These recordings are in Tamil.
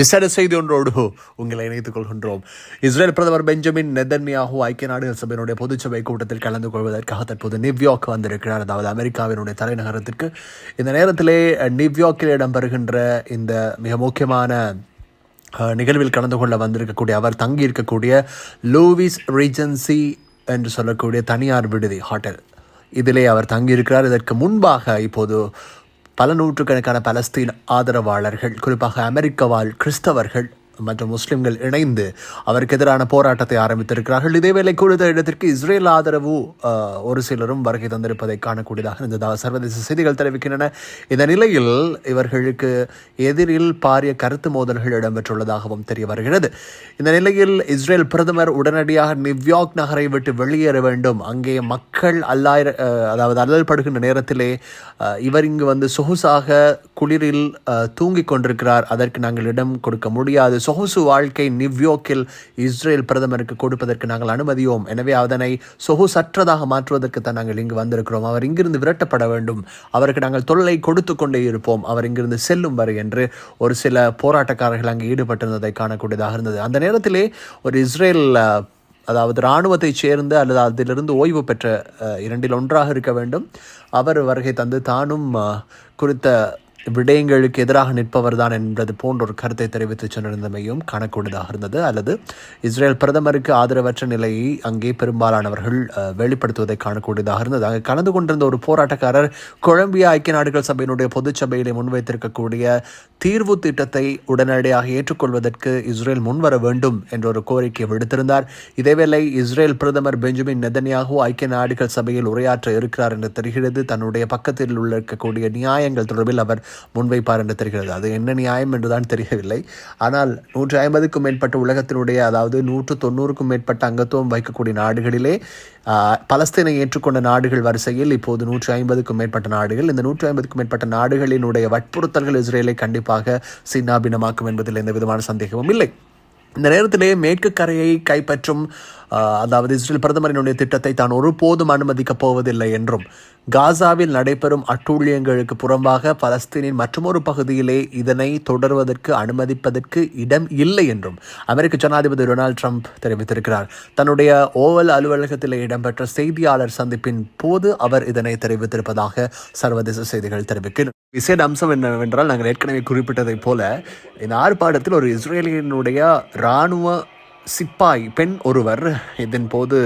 விசேட செய்தி ஒன்றோடு உங்களை இணைத்துக் கொள்கின்றோம். இஸ்ரேல் பிரதமர் பெஞ்சமின் நெதன்யாகு ஐக்கிய நாடுகள் சபையினுடைய பொதுச்சபை கூட்டத்தில் கலந்து கொள்வதற்காக தற்போது நியூயார்க் வந்திருக்கிறார். அதாவது அமெரிக்காவினுடைய தலைநகரத்திற்கு. இந்த நேரத்திலே நியூயார்க்கில் இடம்பெறுகின்ற இந்த மிக முக்கியமான நிகழ்வில் கலந்து கொள்ள வந்திருக்கக்கூடிய அவர் தங்கி இருக்கக்கூடிய லூவிஸ் ரீஜன்சி என்று சொல்லக்கூடிய தனியார் விடுதி ஹோட்டல். இதிலே அவர் தங்கியிருக்கிறார். இதற்கு முன்பாக இப்போது பல நூற்றுக்கணக்கான பலஸ்தீன் ஆதரவாளர்கள் குறிப்பாக அமெரிக்க வாழ் கிறிஸ்தவர்கள் மற்றும் முஸ்லிம்கள் இணைந்து அவருக்கு எதிரான போராட்டத்தை ஆரம்பித்திருக்கிறார்கள். இதேவேளை குறித்த இடத்திற்கு இஸ்ரேல் ஆதரவு ஒரு சிலரும் வருகை தந்திருப்பதை காணக்கூடியதாக இருந்ததாக சர்வதேச செய்திகள் தெரிவிக்கின்றன. இந்த நிலையில் இவர்களுக்கு எதிரில் பாரிய கருத்து மோதல்கள் இடம்பெற்றுள்ளதாகவும் தெரிய வருகிறது. இந்த நிலையில் இஸ்ரேல் பிரதமர் உடனடியாக நியூயார்க் நகரை விட்டு வெளியேற வேண்டும். அங்கே மக்கள் அல்லாயிர அதாவது அல்லல் படுகின்ற நேரத்திலே இவர் இங்கு வந்து சொகுசாக குளிரில் தூங்கிக் கொண்டிருக்கிறார். அதற்கு நாங்கள் இடம் கொடுக்க முடியாது. சொகுசு வாழ்க்கை நிவ்யோக்கில் இஸ்ரேல் பிரதமருக்கு கொடுப்பதற்கு நாங்கள் அனுமதியோம். எனவே அதனை சொகுசற்றதாக மாற்றுவதற்கு தான் நாங்கள் இங்கு வந்திருக்கிறோம். அவர் இங்கிருந்து விரட்டப்பட வேண்டும். அவருக்கு நாங்கள் தொல்லை கொடுத்து கொண்டே இருப்போம். அவர் இங்கிருந்து செல்லும் வரை என்று ஒரு சில போராட்டக்காரர்கள் அங்கு ஈடுபட்டிருந்ததை காணக்கூடியதாக இருந்தது. அந்த நேரத்திலே ஒரு இஸ்ரேல் அதாவது இராணுவத்தைச் சேர்ந்து அல்லது அதிலிருந்து ஓய்வு பெற்ற இரண்டில் ஒன்றாக இருக்க வேண்டும். அவர் வருகை தந்து தானும் குறித்த விடயங்களுக்கு எதிராக நிற்பவர் தான் என்பது போன்ற ஒரு கருத்தை தெரிவித்து சென்றிருந்தமையும் காணக்கூடியதாக இருந்தது அல்லது இஸ்ரேல் பிரதமருக்கு ஆதரவற்ற நிலையை அங்கே பெரும்பாலானவர்கள் வெளிப்படுத்துவதை காணக்கூடியதாக இருந்தது அங்கே கலந்து கொண்டிருந்த ஒரு போராட்டக்காரர் கொலம்பியா ஐக்கிய நாடுகள் சபையினுடைய பொதுச்சபையிலே முன்வைத்திருக்கக்கூடிய தீர்வு திட்டத்தை உடனடியாக ஏற்றுக்கொள்வதற்கு இஸ்ரேல் முன்வர வேண்டும் என்ற ஒரு கோரிக்கை விடுத்திருந்தார். இதேவேளை இஸ்ரேல் பிரதமர் பெஞ்சமின் நெதன்யாகு ஐக்கிய நாடுகள் சபையில் உரையாற்ற இருக்கிறார் என்று தெரிகிறது. தன்னுடைய பக்கத்தில் உள்ள இருக்கக்கூடிய நியாயங்கள் தொடர்பில் அவர் முன்வைப்பார் என்று தெரிகிறது. அது என்ன நியாயம் என்றுதான் தெரியவில்லை. ஆனால் நூற்றி ஐம்பதுக்கும் மேற்பட்ட உலகத்தினுடைய அதாவது நூற்று தொண்ணூறுக்கும் மேற்பட்ட அங்கத்துவம் வைக்கக்கூடிய நாடுகளிலே பலஸ்தீனை ஏற்றுக்கொண்ட நாடுகள் வரிசையில் இப்போது நூற்றி ஐம்பதுக்கும் மேற்பட்ட நாடுகள். இந்த நூற்றி ஐம்பதுக்கும் மேற்பட்ட நாடுகளினுடைய வற்புறுத்தல்கள் இஸ்ரேலை கண்டிப்பாக சின்னாபினமாக்கும் என்பதில் எந்த விதமான சந்தேகமும் இல்லை. இந்த நேரத்திலே மேற்கு கரையை கைப்பற்றும் அதாவது இஸ்ரேல் பிரதமரினுடைய திட்டத்தை தான் ஒருபோதும் அனுமதிக்கப் போவதில்லை என்றும் காசாவில் நடைபெறும் அட்டூழியங்களுக்கு புறம்பாக பலஸ்தீனின் மற்றொரு பகுதியிலே இதனை தொடர்வதற்கு அனுமதிப்பதற்கு இடம் இல்லை என்றும் அமெரிக்க ஜனாதிபதி டொனால்ட் ட்ரம்ப் தெரிவித்திருக்கிறார். தன்னுடைய ஓவல் அலுவலகத்தில் இடம்பெற்ற செய்தியாளர் சந்திப்பின் போது அவர் இதனை தெரிவித்திருப்பதாக சர்வதேச செய்திகள் தெரிவிக்கின்றன விசேட அம்சம் என்னவென்றால் நாங்கள் ஏற்கனவே குறிப்பிட்டதைப் போல இந்த ஆர்ப்பாட்டத்தில் ஒரு இஸ்ரேலியனுடைய இராணுவ சிப்பாய் பெண் ஒருவர் இதன் போது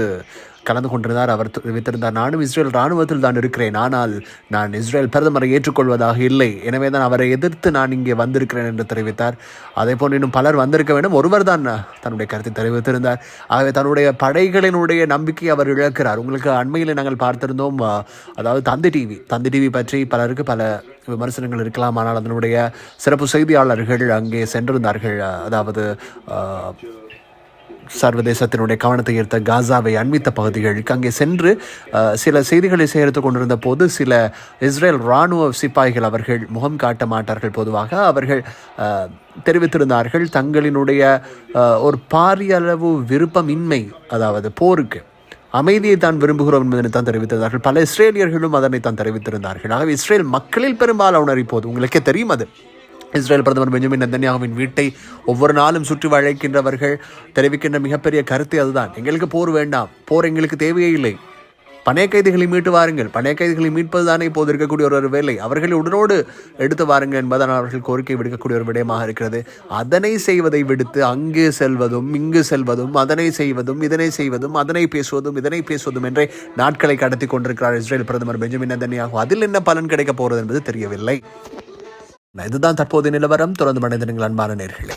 கலந்து கொண்டிருந்தார். அவர் தெரிவித்திருந்தார் நானும் இஸ்ரேல் இராணுவத்தில் தான் இருக்கிறேன். ஆனால் நான் இஸ்ரேல் பிரதமரை ஏற்றுக்கொள்வதாக இல்லை. எனவே தான் அவரை எதிர்த்து நான் இங்கே வந்திருக்கிறேன் என்று தெரிவித்தார். அதே போன்று இன்னும் பலர் வந்திருக்க வேண்டும். ஒருவர் தான் தன்னுடைய கருத்தை தெரிவித்திருந்தார். ஆகவே தன்னுடைய படைகளினுடைய நம்பிக்கை அவர் இழக்கிறார். உங்களுக்கு அண்மையில் நாங்கள் பார்த்திருந்தோம் அதாவது தந்தி டிவி தந்தி டிவி பற்றி பலருக்கு பல விமர்சனங்கள் இருக்கலாம். ஆனால் அதனுடைய சிறப்பு செய்தியாளர்கள் அங்கே சென்றிருந்தார்கள். அதாவது சர்வதேசத்தினுடைய கவனத்தை ஈர்த்த காசாவை அண்மித்த பகுதிகளுக்கு அங்கே சென்று சில செய்திகளை சேகரித்து கொண்டிருந்த போது சில இஸ்ரேல் இராணுவ சிப்பாய்கள் அவர்கள் முகம் காட்ட மாட்டார்கள். பொதுவாக அவர்கள் தெரிவித்திருந்தார்கள் தங்களினுடைய ஒரு பாரிய அளவு விருப்பமின்மை அதாவது போருக்கு. அமைதியை தான் விரும்புகிறோம் என்பதனை தான் தெரிவித்திருந்தார்கள். பல இஸ்ரேலியர்களும் அதனை தான் தெரிவித்திருந்தார்கள். ஆகவே இஸ்ரேல் மக்களில் பெரும்பாலானோர் இப்போது உங்களுக்கே தெரியும் அது. இஸ்ரேல் பிரதமர் பெஞ்சமின் நெத்தன்யாகுவின் வீட்டை ஒவ்வொரு நாளும் சுற்றி வளைக்கின்றவர்கள் தெரிவிக்கின்ற மிகப்பெரிய கருத்து அதுதான். எங்களுக்கு போர் வேண்டாம். போர் எங்களுக்கு தேவையே இல்லை. பணைய கைதிகளை மீட்டு வாருங்கள். பணைய கைதிகளை மீட்பது தானே இப்போது இருக்கக்கூடிய ஒரு ஒரு வேலை. அவர்களை உடனோடு எடுத்து வாருங்கள் என்பதான் அவர்கள் கோரிக்கை விடுக்கக்கூடிய ஒரு விடயமாக இருக்கிறது. அதனை செய்வதை விடுத்து அங்கு செல்வதும் இங்கு செல்வதும் அதனை செய்வதும் இதனை செய்வதும் அதனை பேசுவதும் இதனை பேசுவதும் என்றே நாட்களை கடத்தி கொண்டிருக்கிறார் இஸ்ரேல் பிரதமர் பெஞ்சமின் நெத்தன்யாகு. அதில் என்ன பலன் கிடைக்கப் போகிறது என்பது தெரியவில்லை. இதுதான் தற்போதைய நிலவரம். தொடர்ந்து மனிதர்கள் அன்பான நேர்களே.